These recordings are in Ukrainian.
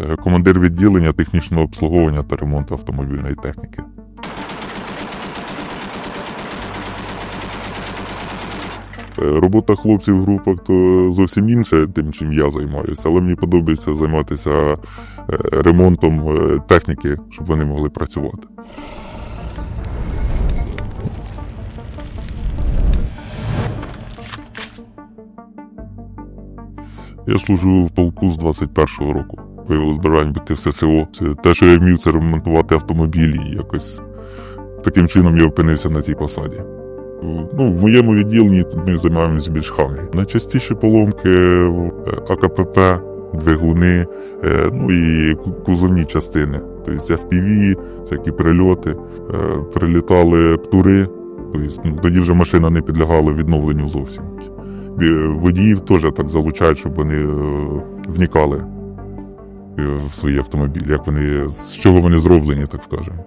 е, командир відділення технічного обслуговування та ремонту автомобільної техніки. Е, Робота хлопців в групах то зовсім інше, тим, чим я займаюся, але мені подобається займатися е, ремонтом техніки, щоб вони могли працювати. Я служу в полку з 21-го року. Виявилось бажання бути в ССО. Це те, що я вмів, це ремонтувати автомобілі, якось таким чином я опинився на цій посаді. Ну, в моєму відділенні ми займаємося більш хаві. Найчастіші поломки е, АКПП, двигуни, е, ну і кузовні частини. Тобто FPV, всякі прильоти, е, прилітали птури, тобто ну, тоді вже машина не підлягала відновленню зовсім. Водіїв теж так залучають, щоб вони вникали в свої автомобілі, як вони, з чого вони зроблені, так скажемо.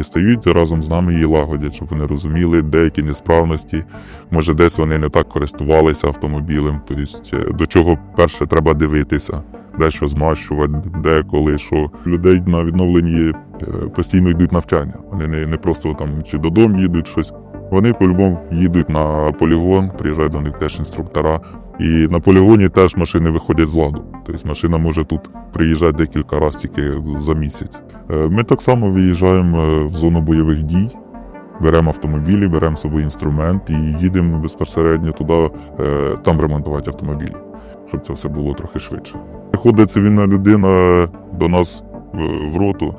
І стають разом з нами її лагодять, щоб вони розуміли деякі несправності. Може, десь вони не так користувалися автомобілем. Тобто, е, до чого перше треба дивитися, де що змащувати, де коли що. Людей на відновленні е, постійно йдуть навчання. Вони не, не просто там чи додому їдуть щось. Вони по-любому їдуть на полігон, приїжджають до них теж інструктора. І на полігоні теж машини виходять з ладу. Тобто машина може тут приїжджати декілька разів тільки за місяць. Е, Ми так само виїжджаємо е, в зону бойових дій, беремо автомобілі, беремо з собою інструмент і їдемо безпосередньо туди, е, там ремонтувати автомобілі, щоб це все було трохи швидше. Приходить цивільна людина до нас в роту.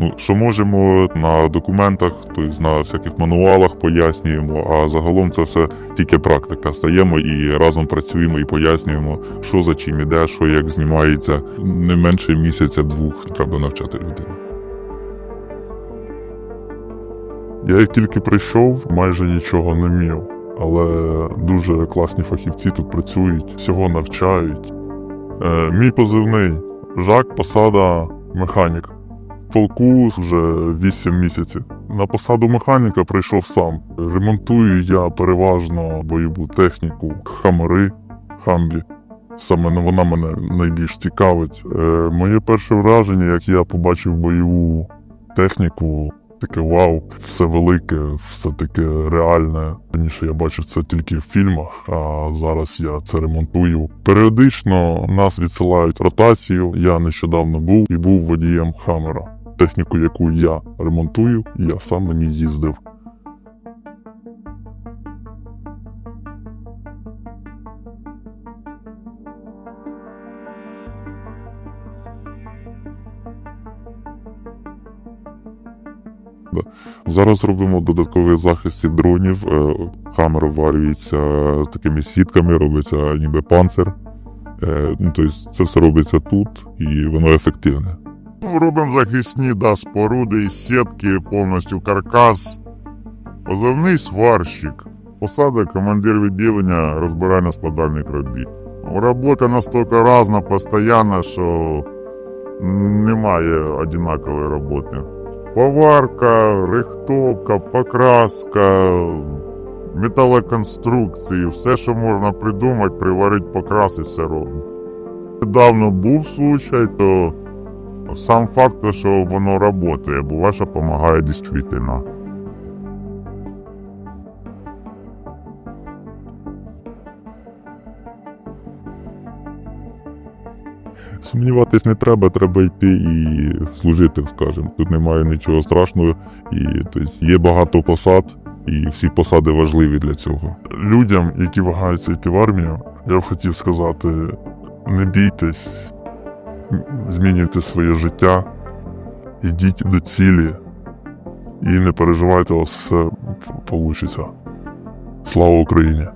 Ну, що можемо на документах, тобто на всяких мануалах пояснюємо, а загалом це все тільки практика. Стаємо і разом працюємо і пояснюємо, що за чим іде, що як знімається. Не менше місяця-двох треба навчати людину. Я як тільки прийшов, майже нічого не вмів, але дуже класні фахівці тут працюють, всього навчають. Е, мій позивний Жак, посада механік. Полку вже 8 місяців. На посаду механіка прийшов сам. Ремонтую я переважно бойову техніку, хамери, хамбі. Саме вона мене найбільш цікавить. Е, моє перше враження, як я побачив бойову техніку, таке вау, все велике, все таке реальне. Раніше я бачив це тільки в фільмах, а зараз я це ремонтую. Періодично нас відсилають ротацію. Я нещодавно був і був водієм Хаммера. Техніку, яку я ремонтую, я сам на ній їздив. Зараз робимо додатковий захист від дронів. Е, Хамер оварюється такими сітками, робиться ніби панцир. Е, тобто це все робиться тут і воно ефективне. Робимо захисні да, споруди із сітки, повністю каркас. Позивний сварщик. Посада командир відділення розбирально-складальних робіт. Робота настільки різна, постійна, що немає однакової роботи. Поварка, рихтовка, покраска, металоконструкції, все, що можна придумати, приварити, покрасити, все робимо. Недавно був случай, то сам факт, що воно працює, буває, що допомагає дійсно. Сумніватись не треба, треба йти і служити, скажімо. Тут немає нічого страшного, і тобто, є багато посад, і всі посади важливі для цього. Людям, які вагаються йти в армію, я б хотів сказати: не бійтесь, змінюйте своє життя, йдіть до цілі і не переживайте, у вас все вийде. Слава Україні!